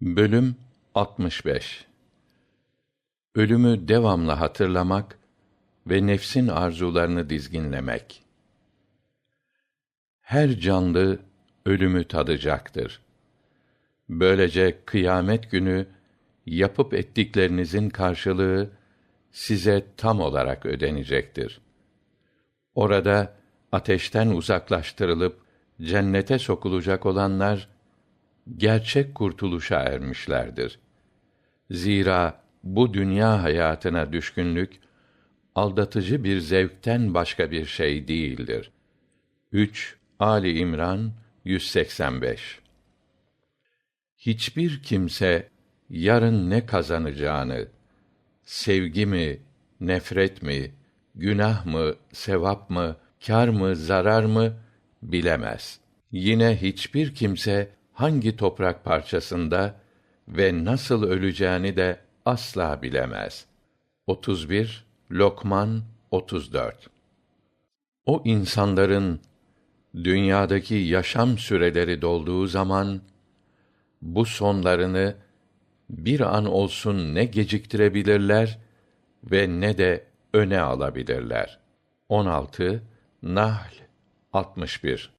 Bölüm 65 Ölümü devamlı hatırlamak ve nefsin arzularını dizginlemek. Her canlı ölümü tadacaktır. Böylece kıyamet günü yapıp ettiklerinizin karşılığı size tam olarak ödenecektir. Orada ateşten uzaklaştırılıp cennete sokulacak olanlar gerçek kurtuluşa ermişlerdir. Zira bu dünya hayatına düşkünlük aldatıcı bir zevkten başka bir şey değildir. 3 Ali İmran 185 Hiçbir kimse yarın ne kazanacağını sevgi mi, nefret mi, günah mı, sevap mı, kar mı, zarar mı bilemez. Yine hiçbir kimse hangi toprak parçasında ve nasıl öleceğini de asla bilemez. 31 Lokman 34 O insanların dünyadaki yaşam süreleri dolduğu zaman bu sonlarını bir an olsun ne geciktirebilirler ve ne de öne alabilirler. 16 Nahl 61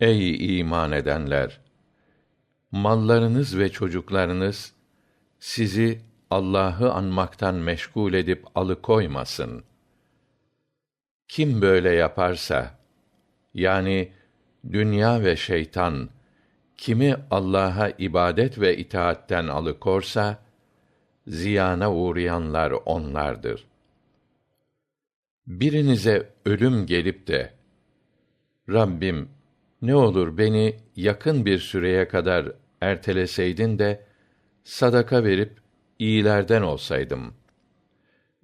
Ey iman edenler! Mallarınız ve çocuklarınız sizi Allah'ı anmaktan meşgul edip alıkoymasın. Kim böyle yaparsa, yani dünya ve şeytan kimi Allah'a ibadet ve itaatten alıkorsa ziyana uğrayanlar onlardır. Birinize ölüm gelip de Rabbim ne olur beni yakın bir süreye kadar erteleseydin de sadaka verip iyilerden olsaydım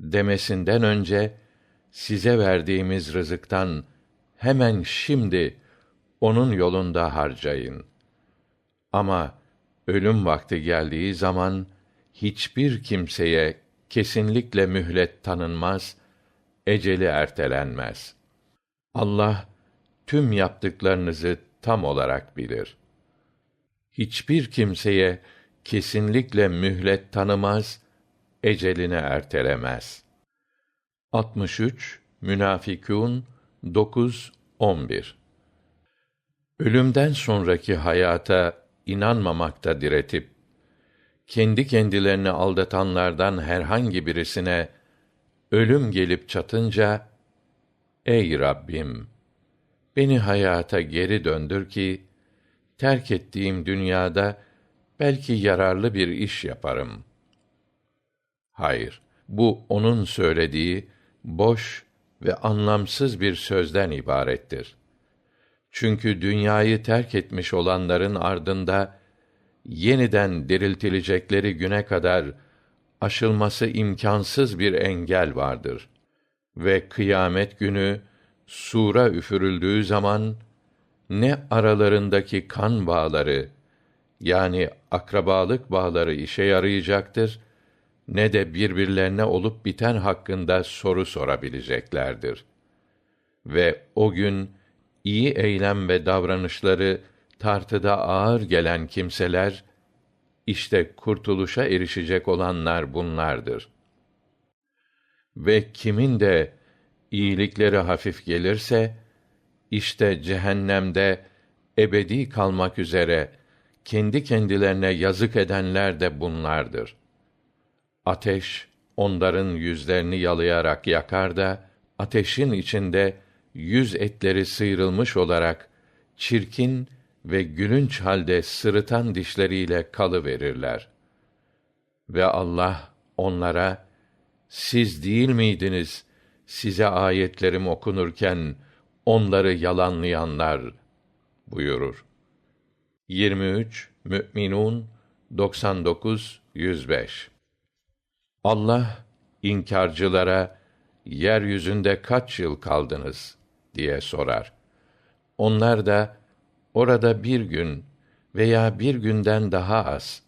demesinden önce size verdiğimiz rızıktan hemen şimdi onun yolunda harcayın. Ama ölüm vakti geldiği zaman hiçbir kimseye kesinlikle mühlet tanınmaz, eceli ertelenmez. Allah tüm yaptıklarınızı tam olarak bilir. Hiçbir kimseye kesinlikle mühlet tanımaz, eceline ertelemez. 63 Münafikûn 9 11 Ölümden sonraki hayata inanmamakta diretip kendi kendilerini aldatanlardan herhangi birisine ölüm gelip çatınca ey rabbim beni hayata geri döndür ki terk ettiğim dünyada belki yararlı bir iş yaparım. Hayır bu onun söylediği boş ve anlamsız bir sözden ibarettir. Çünkü dünyayı terk etmiş olanların ardında yeniden diriltilecekleri güne kadar aşılması imkansız bir engel vardır. Ve kıyamet günü sura üfürüldüğü zaman ne aralarındaki kan bağları yani akrabalık bağları işe yarayacaktır ne de birbirlerine olup biten hakkında soru sorabileceklerdir ve o gün iyi eylem ve davranışları tartıda ağır gelen kimseler işte kurtuluşa erişecek olanlar bunlardır. Ve kimin de iyilikleri hafif gelirse işte cehennemde ebedi kalmak üzere kendi kendilerine yazık edenler de bunlardır. Ateş onların yüzlerini yalayarak yakar da ateşin içinde yüz etleri sıyrılmış olarak çirkin ve gülünç halde sırıtan dişleriyle kalı verirler. Ve Allah onlara siz değil miydiniz size ayetlerim okunurken onları yalanlayanlar buyurur. 23 Mü'minun 99 105 Allah inkarcılara yeryüzünde kaç yıl kaldınız diye sorar. Onlar da orada bir gün veya bir günden daha az.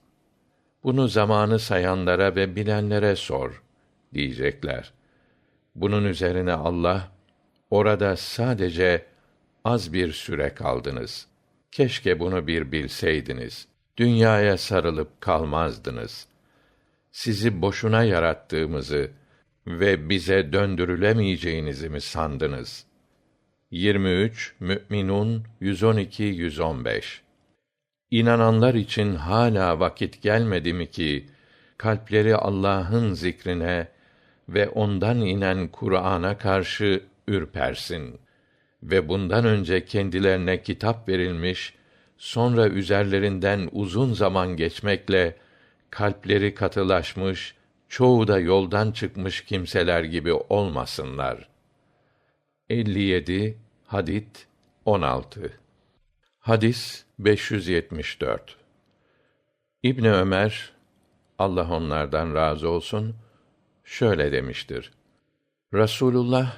Bunu zamanı sayanlara ve bilenlere sor diyecekler. Bunun üzerine Allah orada sadece az bir süre kaldınız. Keşke bunu bir bilseydiniz. Dünyaya sarılıp kalmazdınız. Sizi boşuna yarattığımızı ve bize döndürülemeyeceğinizi mi sandınız? 23 Mü'minun 112 115 İnananlar için hala vakit gelmedi mi ki kalpleri Allah'ın zikrine ve ondan inen Kur'an'a karşı ürpersin ve bundan önce kendilerine kitap verilmiş, sonra üzerlerinden uzun zaman geçmekle kalpleri katılaşmış, çoğu da yoldan çıkmış kimseler gibi olmasınlar. 57 Hadit 16 Hadis 574 İbni Ömer Allah onlardan razı olsun şöyle demiştir. Rasulullah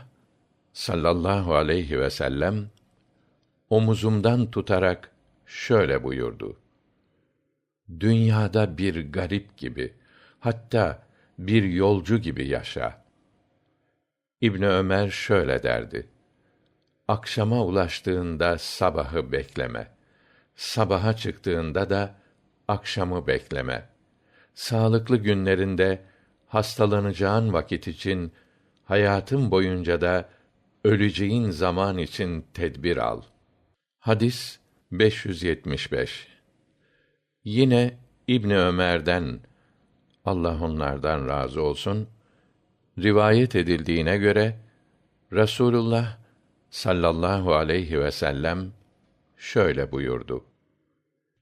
sallallahu aleyhi ve sellem omuzumdan tutarak şöyle buyurdu. Dünyada bir garip gibi, hatta bir yolcu gibi yaşa. İbni Ömer şöyle derdi. Akşama ulaştığında sabahı bekleme. Sabaha çıktığında da akşamı bekleme. Sağlıklı günlerinde hastalanacağın vakit için hayatın boyunca da öleceğin zaman için tedbir al. Hadis 575. Yine İbni Ömer'den Allah onlardan razı olsun rivayet edildiğine göre Rasulullah sallallahu aleyhi ve sellem şöyle buyurdu.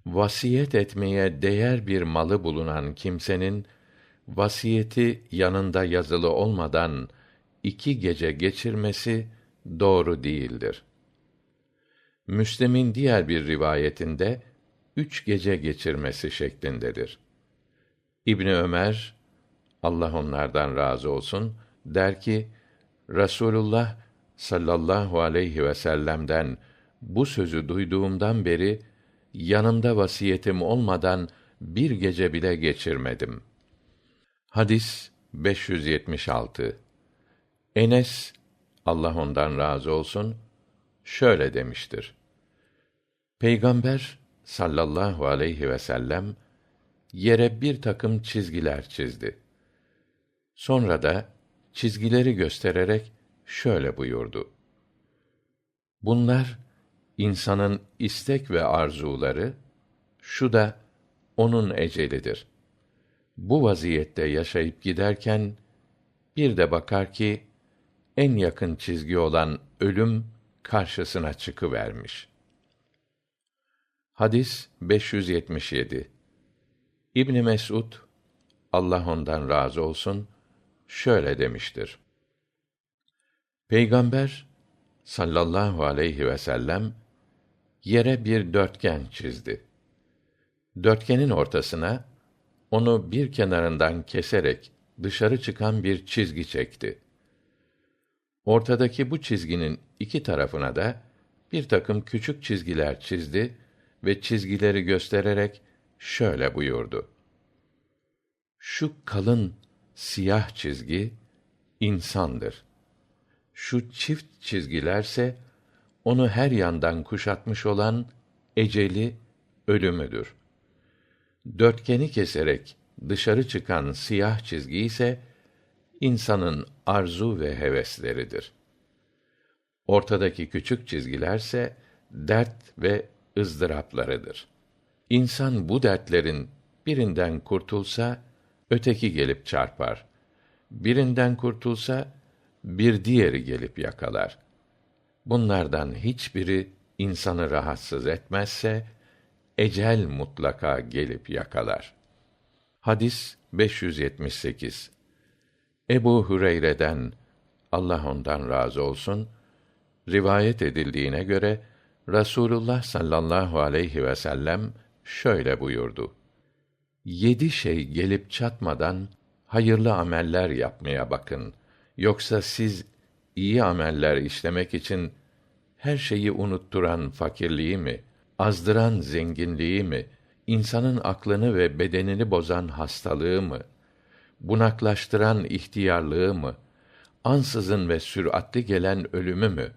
Vasiyet etmeye değer bir malı bulunan kimsenin vasiyeti yanında yazılı olmadan iki gece geçirmesi doğru değildir. Müslim'in diğer bir rivayetinde üç gece geçirmesi şeklindedir. İbni Ömer Allah onlardan razı olsun der ki Rasulullah sallallahu aleyhi ve sellem'den bu sözü duyduğumdan beri yanımda vasiyetim olmadan bir gece bile geçirmedim. Hadis 576 Enes Allah ondan razı olsun şöyle demiştir. Peygamber sallallahu aleyhi ve sellem yere bir takım çizgiler çizdi. Sonra da çizgileri göstererek şöyle buyurdu. Bunlar insanın istek ve arzuları, şu da onun ecelidir. Bu vaziyette yaşayıp giderken bir de bakar ki en yakın çizgi olan ölüm karşısına çıkıvermiş. Hadis 577 İbn Mesud Allah ondan razı olsun şöyle demiştir. Peygamber sallallahu aleyhi ve sellem yere bir dörtgen çizdi. Dörtgenin ortasına onu bir kenarından keserek dışarı çıkan bir çizgi çekti. Ortadaki bu çizginin iki tarafına da bir takım küçük çizgiler çizdi ve çizgileri göstererek şöyle buyurdu. Şu kalın siyah çizgi insandır. Şu çift çizgilerse onu her yandan kuşatmış olan eceli ölümüdür. Dörtgeni keserek dışarı çıkan siyah çizgi ise insanın arzu ve hevesleridir. Ortadaki küçük çizgilerse dert ve ızdıraplarıdır. İnsan bu dertlerin birinden kurtulsa öteki gelip çarpar. Birinden kurtulsa bir diğeri gelip yakalar. Bunlardan hiçbiri insanı rahatsız etmezse ecel mutlaka gelip yakalar. Hadis 578 Ebu Hüreyre'den Allah ondan razı olsun rivayet edildiğine göre Rasulullah sallallahu aleyhi ve sellem şöyle buyurdu. Yedi şey gelip çatmadan hayırlı ameller yapmaya bakın. Yoksa siz iyi ameller işlemek için her şeyi unutturan fakirliği mi, azdıran zenginliği mi, insanın aklını ve bedenini bozan hastalığı mı, bunaklaştıran ihtiyarlığı mı, ansızın ve süratli gelen ölümü mü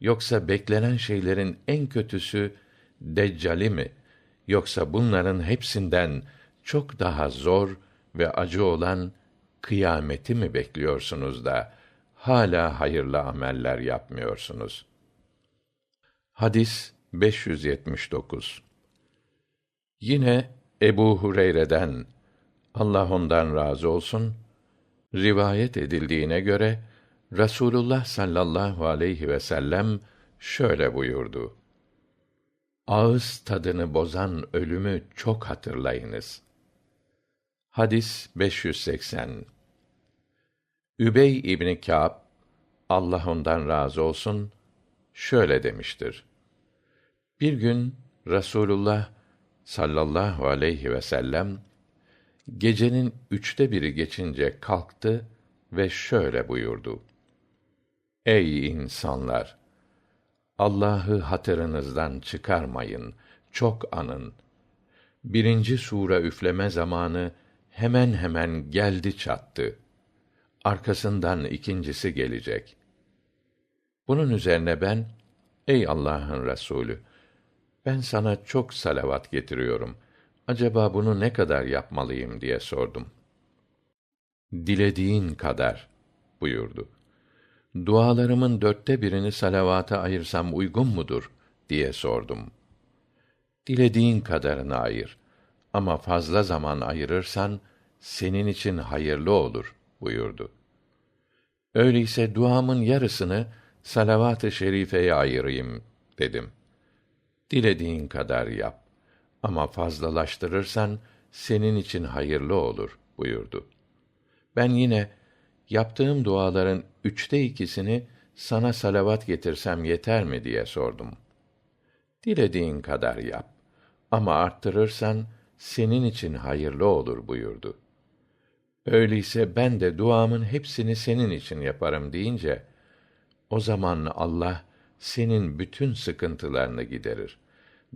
Yoksa beklenen şeylerin en kötüsü Deccali mi? Yoksa bunların hepsinden çok daha zor ve acı olan kıyameti mi bekliyorsunuz da hala hayırlı ameller yapmıyorsunuz? Hadis 579. Yine Ebu Hureyre'den Allah ondan razı olsun rivayet edildiğine göre Rasulullah sallallahu aleyhi ve sellem şöyle buyurdu. Ağız tadını bozan ölümü çok hatırlayınız. Hadis 580. Übey İbni Kâb Allah ondan razı olsun şöyle demiştir. Bir gün Rasulullah sallallahu aleyhi ve sellem gecenin üçte biri geçince kalktı ve şöyle buyurdu. Ey insanlar! Allah'ı hatırınızdan çıkarmayın, çok anın. Birinci sure üfleme zamanı hemen hemen geldi çattı. Arkasından ikincisi gelecek. Bunun üzerine ben, ey Allah'ın Resulü, ben sana çok salavat getiriyorum. Acaba bunu ne kadar yapmalıyım diye sordum. Dilediğin kadar buyurdu. Dualarımın dörtte birini salavata ayırsam uygun mudur diye sordum. Dilediğin kadarını ayır. Ama fazla zaman ayırırsan senin için hayırlı olur buyurdu. Öyleyse duamın yarısını salavat-ı şerifeye ayırayım dedim. Dilediğin kadar yap. Ama fazlalaştırırsan senin için hayırlı olur buyurdu. Ben yine yaptığım duaların üçte ikisini sana salavat getirsem yeter mi diye sordum. Dilediğin kadar yap. Ama arttırırsan senin için hayırlı olur buyurdu. Öyleyse ben de duamın hepsini senin için yaparım deyince, o zaman Allah senin bütün sıkıntılarını giderir.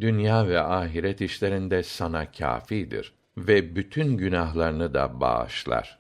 Dünya ve ahiret işlerinde sana kâfidir ve bütün günahlarını da bağışlar.